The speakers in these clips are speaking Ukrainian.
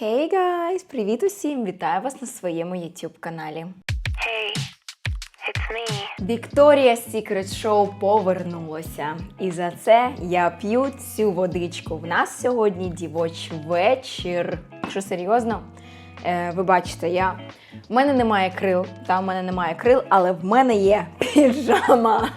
Hey guys! Привіт усім! Вітаю вас на своєму YouTube каналі. Hey, it's me. Вікторія Secret Show повернулося. І за це я п'ю цю водичку. В нас сьогодні дівоч вечір. Що серйозно? Е, ви бачите, я. В мене немає крил, та в мене немає крил, але в мене є піжама.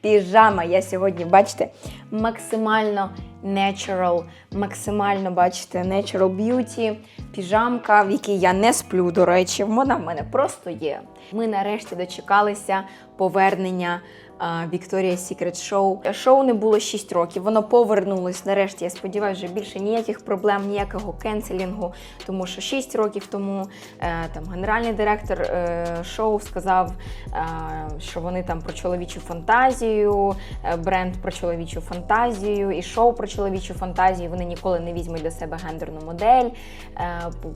Піжама. Я сьогодні, бачите, максимально natural, максимально, бачите, natural beauty, піжамка, в якій я не сплю, до речі, вона в мене просто є. Ми нарешті дочекалися повернення Victoria's Secret Show. Шоу не було 6 років, воно повернулось нарешті. Я сподіваюся, вже більше ніяких проблем, ніякого кенселінгу, тому що 6 років тому е, там генеральний директор е, шоу сказав, е, що вони там про чоловічу фантазію, бренд про чоловічу фантазію і шоу про чоловічу фантазію. Вони ніколи не візьмуть до себе гендерну модель.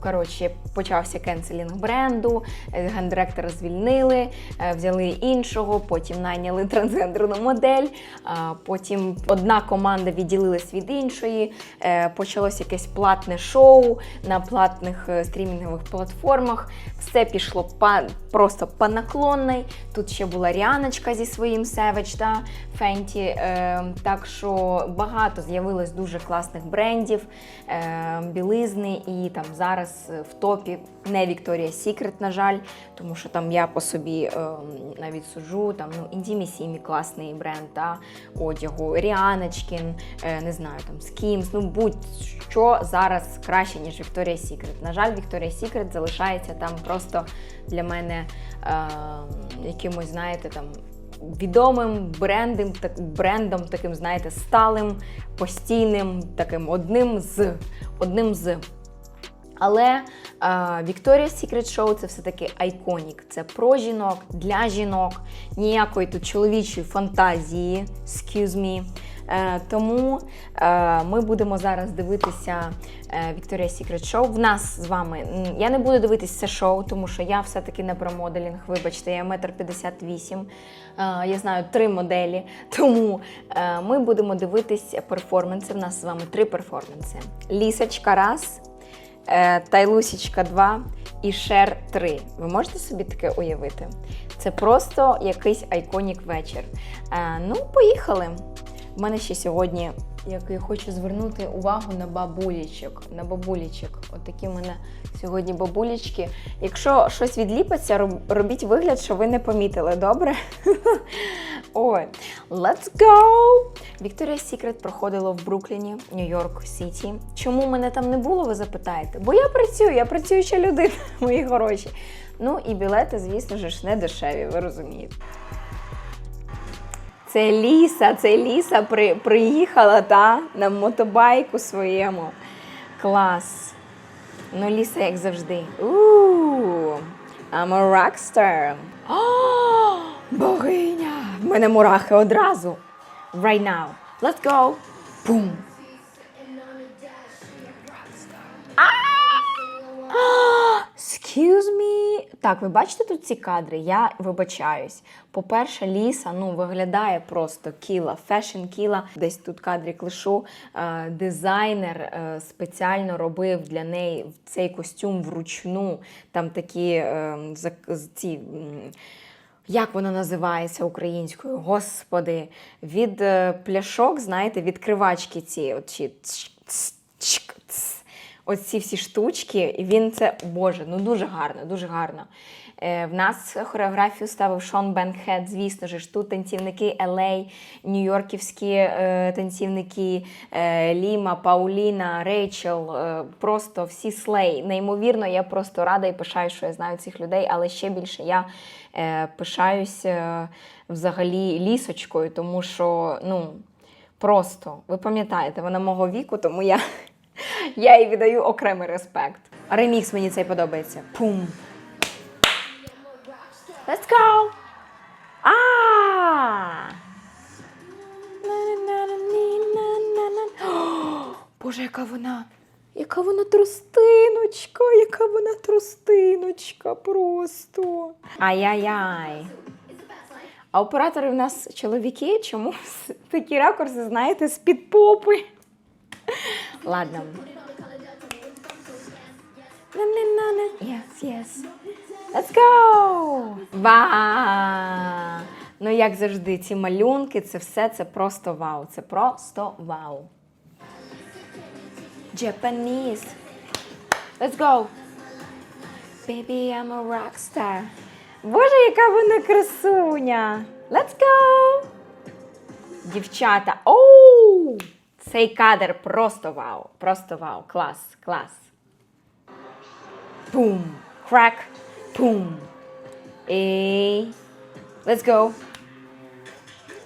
Коротше, почався кенселінг бренду, гендиректора звільнили, взяли іншого, потім найняли трансгендерну модель. Потім одна команда відділилась від іншої. е, Почалось якесь платне шоу на платних е, стрімінгових платформах. Все пішло просто по наклонній. Тут ще була Ріаночка зі своїм Savage, да, Фенті. Так що багато з'явилось дуже класних брендів, е, білизни, і там зараз в топі не Victoria's Secret, на жаль, тому що там я по собі е, навіть суджу, там ну, Intimissimi класний бренд та, одягу, Ріаночкін, е, не знаю, там Skims, ну будь-що зараз краще, ніж Victoria's Secret. На жаль, Victoria's Secret залишається там просто для мене е, якимось, знаєте, там відомим брендом, так, брендом, таким, знаєте, сталим, постійним, таким одним з одним з. Але е, Victoria's Secret Show це все-таки айконік. Це про жінок, для жінок, ніякої тут чоловічої фантазії, excuse me. Е, тому е, ми будемо зараз дивитися е, Victoria's Secret Show. В нас з вами я не буду дивитися це шоу, тому що я все-таки не про моделінг. Вибачте, я метр п'ятдесят вісім. Е, Я знаю три моделі. Тому е, ми будемо дивитись перформанси. В нас з вами три перформанси. Лісочка раз. Е, Тайлусічка 2 і Шер 3. Ви можете собі таке уявити? Це просто якийсь айконік вечір. Е, ну, поїхали. У мене ще сьогодні, як я хочу звернути увагу на бабулічок. На бабулічок. Отакі в мене сьогодні бабулічки. Якщо щось відліпиться, робіть вигляд, що ви не помітили, добре? Ой, let's go! Victoria's Secret проходило в Брукліні, Нью-Йорк Сіті. Чому мене там не було, ви запитаєте? Бо я працюю, я працююча людина, мої хороші. Ну і білети, звісно ж, не дешеві, ви розумієте. Це Ліса, це Ліса при, приїхала та, на мотобайку своєму. Клас. Ну, Ліса, як завжди. Ууу, I'm a rockstar. О, богиня! В мене мурахи одразу. Right now. Let's go. Бум. А! Excuse me. Так, ви бачите тут ці кадри? Я вибачаюсь. По-перше, Ліса ну, виглядає просто кіла, фешн кіла. Десь тут кадрі клишу. Е, дизайнер е, спеціально робив для неї цей костюм вручну. Там такі е, ці. як воно називається українською? Господи, від пляшок, знаєте, відкривачки ці. От ц. Оці всі штучки, і він це, боже, ну дуже гарно, дуже гарно. Е, в нас хореографію ставив Шон Бенхед, звісно ж, тут танцівники LA, нью-йорківські е, танцівники е, Ліма, Пауліна, Рейчел, е, просто всі слей. Неймовірно, я просто рада і пишаю, що я знаю цих людей, але ще більше я е, пишаюсь е, взагалі лісочкою, тому що, ну, просто, ви пам'ятаєте, вона мого віку, тому я, я їй віддаю окремий респект. Ремікс мені цей подобається. Пум. Let's go! А! Боже, яка вона! Яка вона тростиночка, яка вона тростиночка просто. Ай-яй-яй. А оператори в нас чоловіки, чому такі ракурси, знаєте, з-під попи. Ладно. Yes, yes. Let's go! Вау! Ну, як завжди, ці малюнки, це все це просто вау. Це просто вау. Japanese. Let's go. Baby, I'm a rock star. Боже, яка вона красуня! Let's go! Дівчата. Оу! Цей кадр просто вау. Просто вау. Клас, клас. Пум. Крак. Пум. І. Let's go.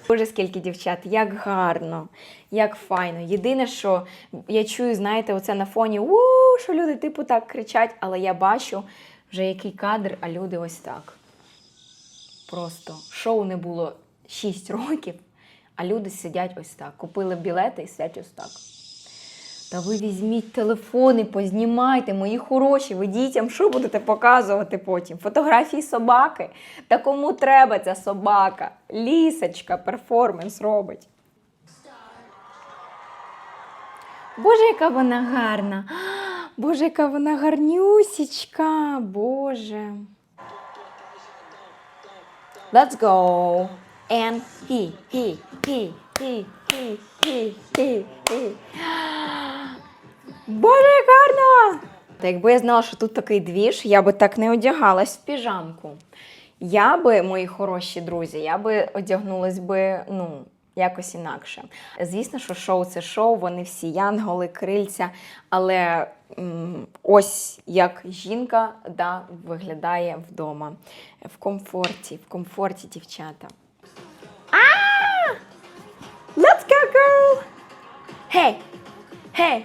Боже, скільки дівчат, як гарно, як файно. Єдине, що я чую, знаєте, оце на фоні, у, що люди типу так кричать, але я бачу вже який кадр, а люди ось так. Просто шоу не було 6 років, а люди сидять ось так. Купили білети і сидять ось так. Та ви візьміть телефони, познімайте, мої хороші, ви дітям що будете показувати потім? Фотографії собаки. Та кому треба ця собака? Лісочка перформанс робить. Боже, яка вона гарна! Боже, яка вона гарнюсічка! Боже. Let's go. And he, he, he, he, he, he, he, he. Боже, гарно! Та якби я знала, що тут такий двіж, я би так не одягалась в піжамку. Я би, мої хороші друзі, я би одягнулась би, ну, якось інакше. Звісно, що шоу це шоу, вони всі янголи, крильця, але м, ось як жінка да, виглядає вдома. В комфорті, в комфорті, дівчата. Hey! Hey!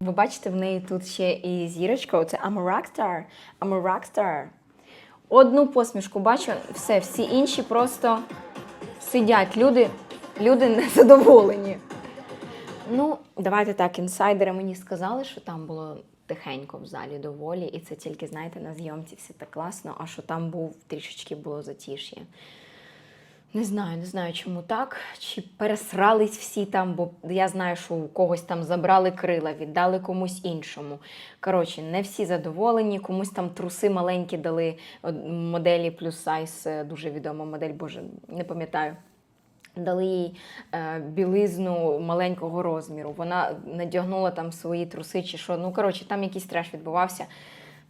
Ви бачите, в неї тут ще і зірочка. Оце I'm a rockstar. I'm a rockstar. Одну посмішку бачу, все, всі інші просто сидять. Люди, люди незадоволені. Ну, давайте так, інсайдери мені сказали, що там було тихенько в залі доволі, і це тільки, знаєте, на зйомці все так класно, а що там був трішечки було затіш'я. Не знаю, не знаю, чому так. Чи пересрались всі там, бо я знаю, що у когось там забрали крила, віддали комусь іншому. Коротше, не всі задоволені, комусь там труси маленькі дали моделі плюс сайз, е, дуже відома модель, боже, не пам'ятаю. Дали їй е, білизну маленького розміру. Вона надягнула там свої труси чи що. Ну, коротше, там якийсь треш відбувався.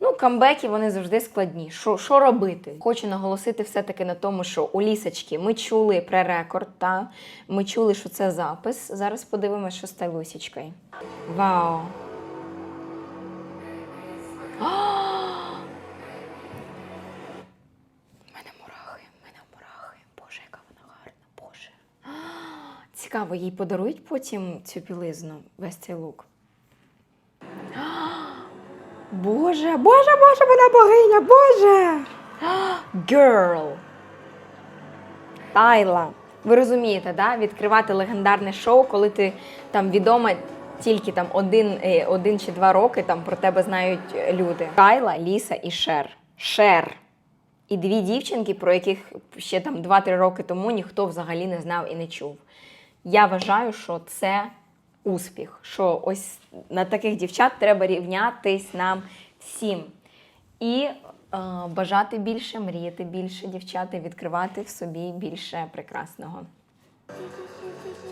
Ну, камбеки вони завжди складні. Що, робити? Хочу наголосити все-таки на тому, що у лісочки ми чули пререкорд, та ми чули, що це запис. Зараз подивимося, що з лисічкою. Вау! У мене мурахи, в мене мурахи. Боже, яка вона гарна, Боже. Цікаво, їй подарують потім цю білизну, весь цей лук. Боже, боже, боже, вона богиня, боже! Girl! Тайла. Ви розумієте, да? відкривати легендарне шоу, коли ти там відома тільки там один, е, один чи два роки там про тебе знають люди. Тайла, Ліса і Шер. Шер. І дві дівчинки, про яких ще там 2-3 роки тому ніхто взагалі не знав і не чув. Я вважаю, що це успіх. Що ось на таких дівчат треба рівнятись нам всім. І е, бажати більше, мріяти більше, дівчата, відкривати в собі більше прекрасного.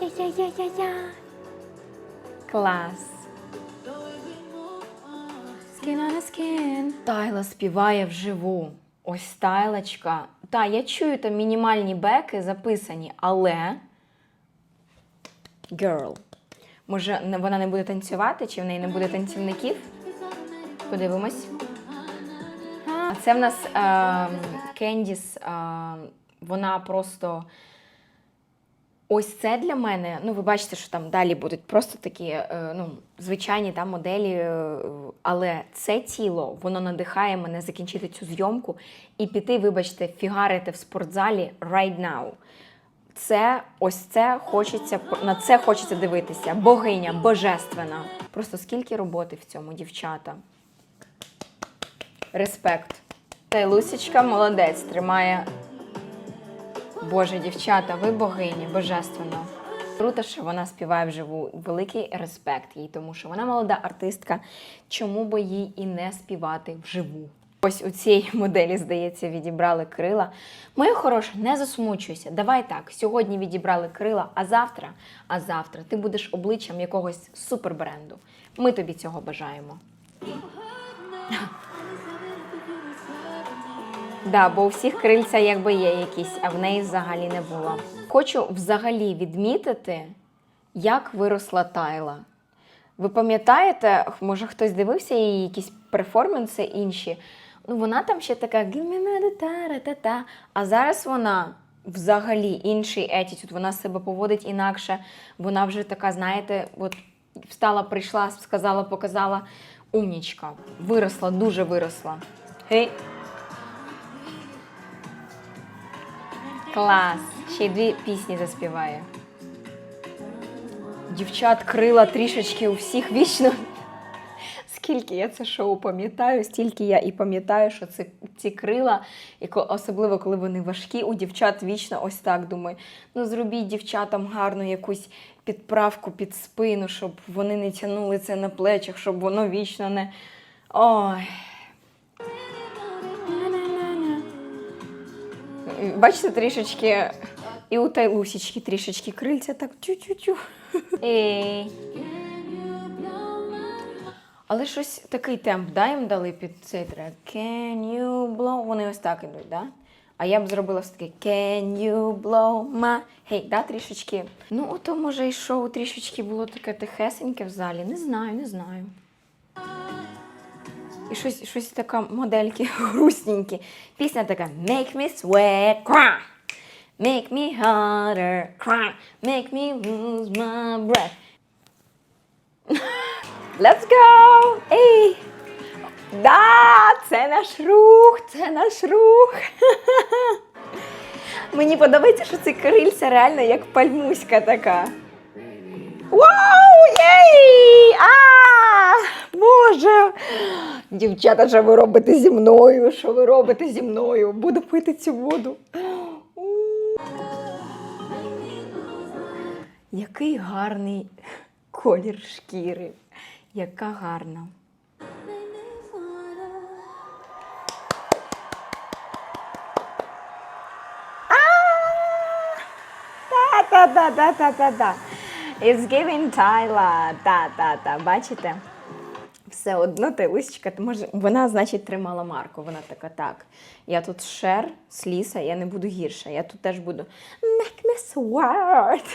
Я-я-я-я-я. Клас. Skin on a skin. Тайла співає вживу. Ось тайлочка. Та, я чую там мінімальні беки записані, але. Girl. Може, вона не буде танцювати, чи в неї не буде танцівників? Подивимось. А це в нас Кендіс. Вона просто. Ось це для мене. Ну, ви бачите, що там далі будуть просто такі е, ну, звичайні там моделі. е, Але це тіло, воно надихає мене закінчити цю зйомку і піти, вибачте, фігарити в спортзалі right now. Це ось це хочеться на це хочеться дивитися. Богиня, божественна. Просто скільки роботи в цьому, дівчата. Респект. Та й Лусічка молодець, тримає. Боже, дівчата, ви богині, божественно. Круто, що вона співає вживу. Великий респект їй, тому що вона молода артистка. Чому би їй і не співати вживу? Ось у цій моделі, здається, відібрали крила. Моя хороша, не засмучуйся. Давай так. Сьогодні відібрали крила, а завтра, а завтра ти будеш обличчям якогось супербренду. Ми тобі цього бажаємо. Да, бо у всіх крильця якби є якісь, а в неї взагалі не було. Хочу взагалі відмітити, як виросла Тайла. Ви пам'ятаєте, може хтось дивився її якісь перформанси інші? Ну, вона там ще така «Гімена-да-та-ра-та-та», а зараз вона взагалі інший етітюд, вона себе поводить інакше. Вона вже така, знаєте, от встала, прийшла, сказала, показала. Умнічка. Виросла, дуже виросла. Гей. Клас! Ще й дві пісні заспіває. Дівчат крила трішечки у всіх вічно. Скільки я це шоу пам'ятаю, стільки я і пам'ятаю, що це ці крила, особливо коли вони важкі, у дівчат вічно ось так думаю. Ну зробіть дівчатам гарну якусь підправку під спину, щоб вони не тягнули це на плечах, щоб воно вічно не. Ой. Бачите, трішечки і у Тайлусічки трішечки крильця так тю-тю-тю. Ей. Але щось такий темп, да, їм дали під цей трек. Can you blow? Вони ось так ідуть, да? А я б зробила все таки Can you blow my... Гей, да, трішечки. Ну, ото може і шоу трішечки було таке тихесеньке в залі. Не знаю, не знаю. І щось, щось така модельки грустненькі. Пісня така Make me sweat, cry. Make me harder, cry. Make me lose my breath. Let's go! Ей! Да, це наш рух, це наш рух. Мені подобається, що це крильця реально як пальмуська така. Вау! Єй! А! Боже! Дівчата, що ви робите зі мною? Що ви робите зі мною? Буду пити цю воду. Який гарний колір шкіри. Яка гарна. Та-та-та-та-та-та. It's giving Tyla. Та-та-та. Бачите? Все одно та лисичка, то може, вона, значить, тримала марку. Вона така, так. Я тут шер, сліса, я не буду гірша. Я тут теж буду make me sweat.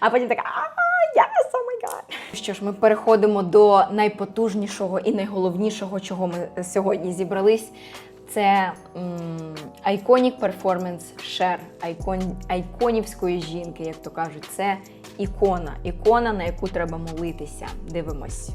А потім така, а, my God. Що ж, ми переходимо до найпотужнішого і найголовнішого, чого ми сьогодні зібрались. Це айконік перформанс Шер, айкон, айконівської жінки, як то кажуть. Це ікона. Ікона, на яку треба молитися. Дивимось.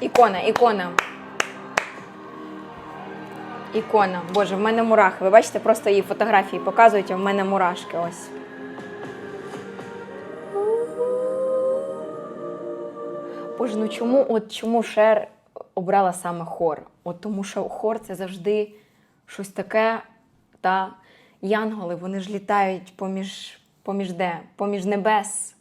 Ікона, ікона. Ікона. Боже, в мене мурахи. Ви бачите, просто її фотографії показують, а в мене мурашки ось. Боже, ну чому, от чому Шер обрала саме хор? От тому що хор це завжди щось таке, та янголи, вони ж літають поміж, поміж де? Поміж небес.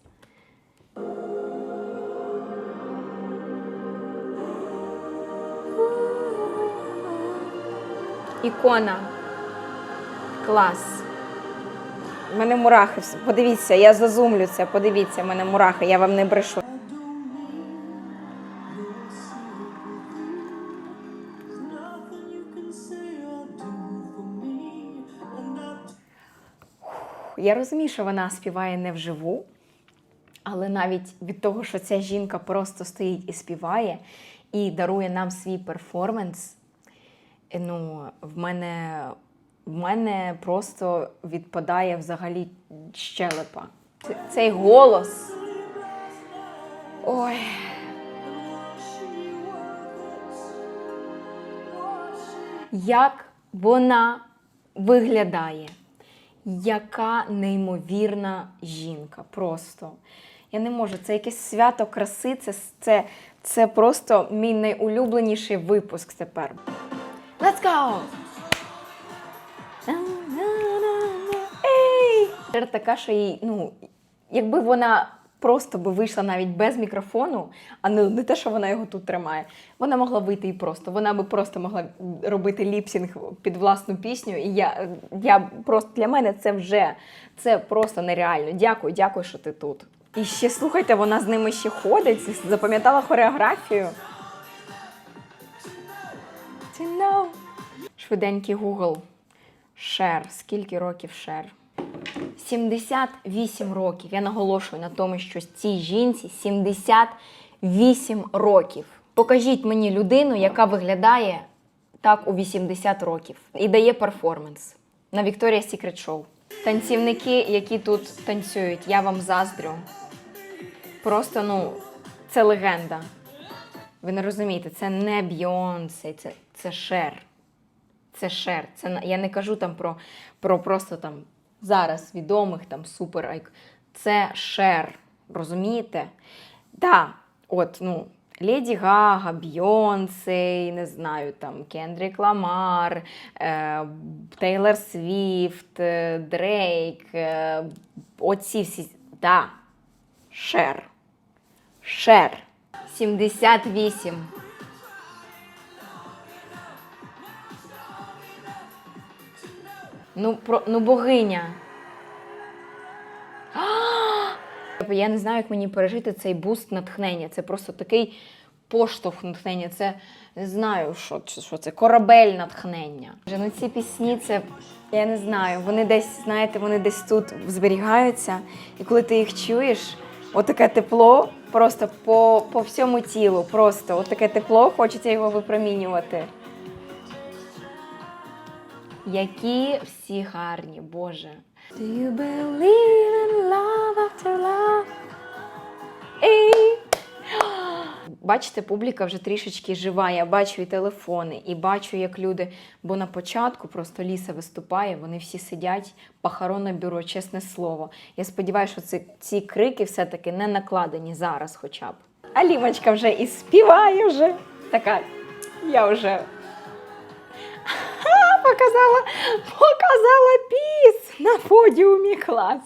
Ікона. Клас. У мене мурахи. Подивіться, я зазумлю це. Подивіться, в мене мурахи, я вам не брешу. Я розумію, що вона співає не вживу, але навіть від того, що ця жінка просто стоїть і співає і дарує нам свій перформанс, ну, в мене, в мене просто відпадає взагалі щелепа. Цей голос. Ой. Як вона виглядає? Яка неймовірна жінка. Просто. Я не можу. Це якесь свято краси. Це, це, це просто мій найулюбленіший випуск тепер. Let's go! Ей! Така, що їй, ну, якби вона просто би вийшла навіть без мікрофону, а не, не те, що вона його тут тримає, вона могла вийти і просто. Вона би просто могла робити ліпсінг під власну пісню. І я, я просто для мене це вже це просто нереально. Дякую, дякую, що ти тут. І ще слухайте, вона з ними ще ходить, запам'ятала хореографію. To know. Швиденький Google. Шер. Скільки років Шер? 78 років. Я наголошую на тому, що цій жінці 78 років. Покажіть мені людину, яка виглядає так у 80 років і дає перформанс на Victoria's Secret Show. Танцівники, які тут танцюють, я вам заздрю. Просто, ну, це легенда. Ви не розумієте, це не Бйонсе, це, це Шер. Це Шер. Це я не кажу там про, про просто там зараз відомих там супер. Це Шер. Розумієте? Да, от, ну, Леді Гага, Бйонсе, не знаю, там Кендрік Ламар, е, Тейлор Свіфт, е, Дрейк, е, оці всі. Да. Шер. Шер. 78. Ну, про, ну богиня. Я не знаю, як мені пережити цей буст натхнення. Це просто такий поштовх натхнення. Це не знаю, що, що це корабель натхнення. Ну, ці пісні, це я не знаю. Вони десь, знаєте, вони десь тут зберігаються. І коли ти їх чуєш, отаке тепло просто по, по всьому тілу. Просто отаке тепло, хочеться його випромінювати. Які всі гарні, Боже. Do you believe in love after love? Ей! Бачите, публіка вже трішечки жива. Я бачу і телефони, і бачу, як люди. Бо на початку просто Ліса виступає, вони всі сидять, похоронне бюро, чесне слово. Я сподіваюся, що ці, ці крики все-таки не накладені зараз, хоча б. А Лімочка вже і співає вже. Така, я вже показала, показала піс на подіумі клас.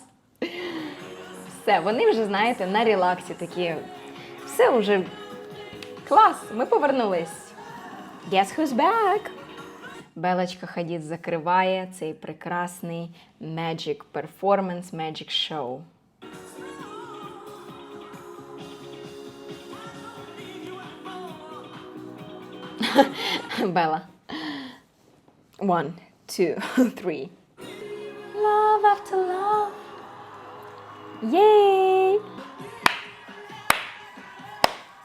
Все, вони вже, знаєте, на релаксі такі. Все вже клас, ми повернулись. Guess who's back? Белочка Хадід закриває цей прекрасний Magic Performance Magic Show. Бела. One, two, three. Love after love. Yay!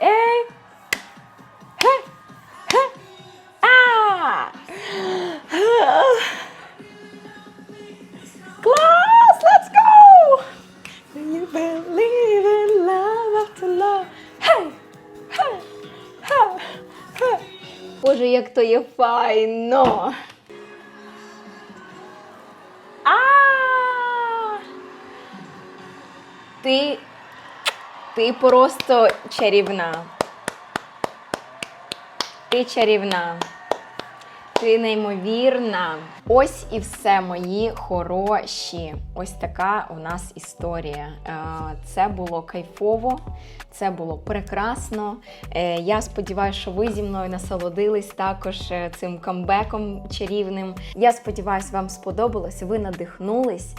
Ей! Хе! Хе! А! Клас! Let's go! Do you believe in love after love? Hey! Hey! Hey! Hey! Боже, як то є файно! Ти, ти просто чарівна. Ти чарівна. Ти неймовірна. Ось і все, мої хороші. Ось така у нас історія. Е, Це було кайфово, це було прекрасно. Е, Я сподіваюся, що ви зі мною насолодились також е, цим камбеком чарівним. Я сподіваюся, вам сподобалось, ви надихнулись.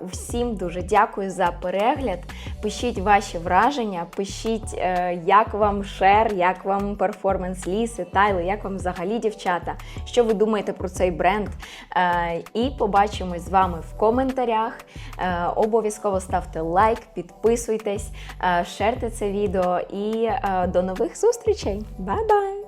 Усім дуже дякую за перегляд. Пишіть ваші враження, пишіть, як вам шер, як вам перформанс ліси, тайли, як вам взагалі дівчата, що ви думаєте про цей бренд. Е, і побачимось з вами в коментарях. Е, обов'язково ставте лайк, підписуйтесь, е, шерте це відео і до нових зустрічей. Бай-бай!